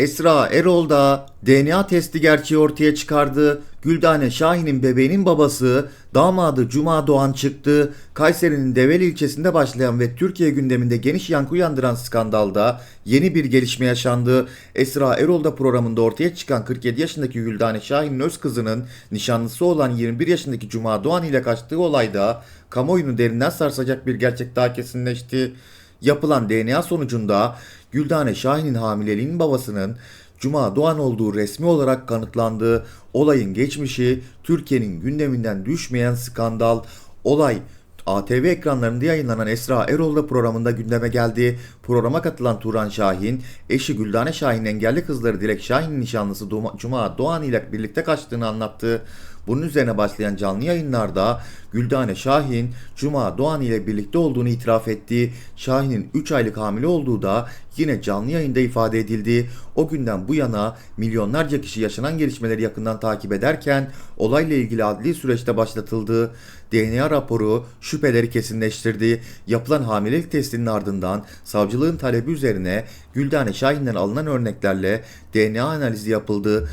Esra Erol da DNA testi gerçeği ortaya çıkardı. Güldane Şahin'in bebeğinin babası, damadı Cuma Doğan çıktı. Kayseri'nin Develi ilçesinde başlayan ve Türkiye gündeminde geniş yankı uyandıran skandalda yeni bir gelişme yaşandı. Esra Erol'da programında ortaya çıkan 47 yaşındaki Güldane Şahin'in öz kızının nişanlısı olan 21 yaşındaki Cuma Doğan ile kaçtığı olayda kamuoyunu derinden sarsacak bir gerçek daha kesinleşti. Yapılan DNA sonucunda Güldane Şahin'in hamileliğinin babasının Cuma Doğan olduğu resmi olarak kanıtlandı. Olayın geçmişi Türkiye'nin gündeminden düşmeyen skandal. Olay ATV ekranlarında yayınlanan Esra Erol'da programında gündeme geldi. Programa katılan Turan Şahin, eşi Güldane Şahin'in engelli kızları Dilek Şahin'in nişanlısı Cuma Doğan ile birlikte kaçtığını anlattı. Bunun üzerine başlayan canlı yayınlarda Güldane Şahin, Cuma Doğan ile birlikte olduğunu itiraf etti. Şahin'in 3 aylık hamile olduğu da yine canlı yayında ifade edildi. O günden bu yana milyonlarca kişi yaşanan gelişmeleri yakından takip ederken olayla ilgili adli süreçte başlatıldı. DNA raporu şüpheleri kesinleştirdi. Yapılan hamilelik testinin ardından savcılığın talebi üzerine Güldane Şahin'den alınan örneklerle DNA analizi yapıldı.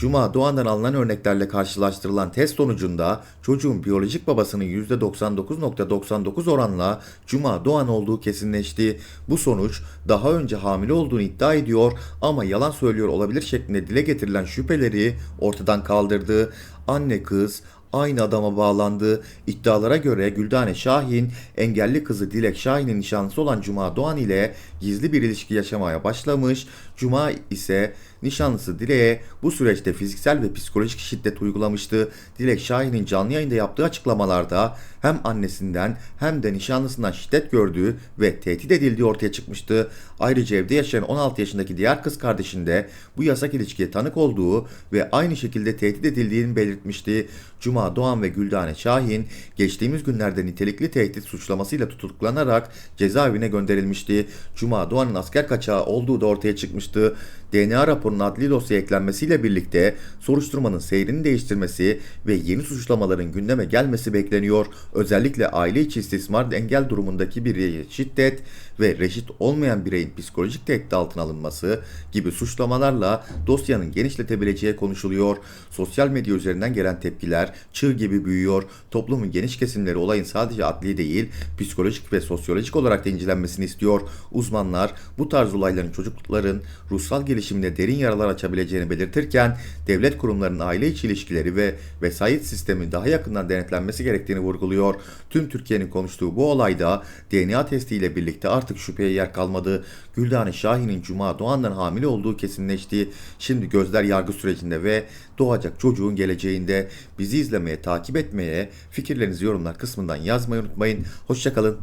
Cuma Doğan'dan alınan örneklerle karşılaştırılan test sonucunda çocuğun biyolojik babasının %99.99 oranla Cuma Doğan olduğu kesinleşti. Bu sonuç daha önce hamile olduğunu iddia ediyor ama yalan söylüyor olabilir şeklinde dile getirilen şüpheleri ortadan kaldırdı. Anne kız aynı adama bağlandı. İddialara göre Güldane Şahin, engelli kızı Dilek Şahin'in nişanlısı olan Cuma Doğan ile gizli bir ilişki yaşamaya başlamış. Cuma ise nişanlısı Dilek'e bu süreçte fiziksel ve psikolojik şiddet uygulamıştı. Dilek Şahin'in canlı yayında yaptığı açıklamalarda hem annesinden hem de nişanlısından şiddet gördüğü ve tehdit edildiği ortaya çıkmıştı. Ayrıca evde yaşayan 16 yaşındaki diğer kız kardeşinde bu yasak ilişkiye tanık olduğu ve aynı şekilde tehdit edildiğini belirtmişti. Cuma Doğan ve Güldane Şahin geçtiğimiz günlerde nitelikli tehdit suçlamasıyla tutuklanarak cezaevine gönderilmişti. Cuma Doğan'ın asker kaçağı olduğu da ortaya çıkmıştı. DNA raporunun adli dosyaya eklenmesiyle birlikte soruşturmanın seyrini değiştirmesi ve yeni suçlamaların gündeme gelmesi bekleniyor. Özellikle aile içi istismar engel durumundaki bireye şiddet ve reşit olmayan bireyin psikolojik tehdit altına alınması gibi suçlamalarla dosyanın genişletebileceği konuşuluyor. Sosyal medya üzerinden gelen tepkiler çığ gibi büyüyor. Toplumun geniş kesimleri olayın sadece adli değil, psikolojik ve sosyolojik olarak da incelenmesini istiyor. Uzmanlar bu tarz olayların çocukların ruhsal gelişiminde derin yaralar açabileceğini belirtirken devlet kurumlarının aile içi ilişkileri ve vesayet sistemi daha yakından denetlenmesi gerektiğini vurguluyor. Tüm Türkiye'nin konuştuğu bu olayda DNA testiyle birlikte artık şüpheye yer kalmadı. Güldane Şahin'in Cuma Doğan'dan hamile olduğu kesinleşti. Şimdi gözler yargı sürecinde ve doğacak çocuğun geleceğinde bizi izlemeye, takip etmeye, fikirlerinizi yorumlar kısmından yazmayı unutmayın. Hoşçakalın.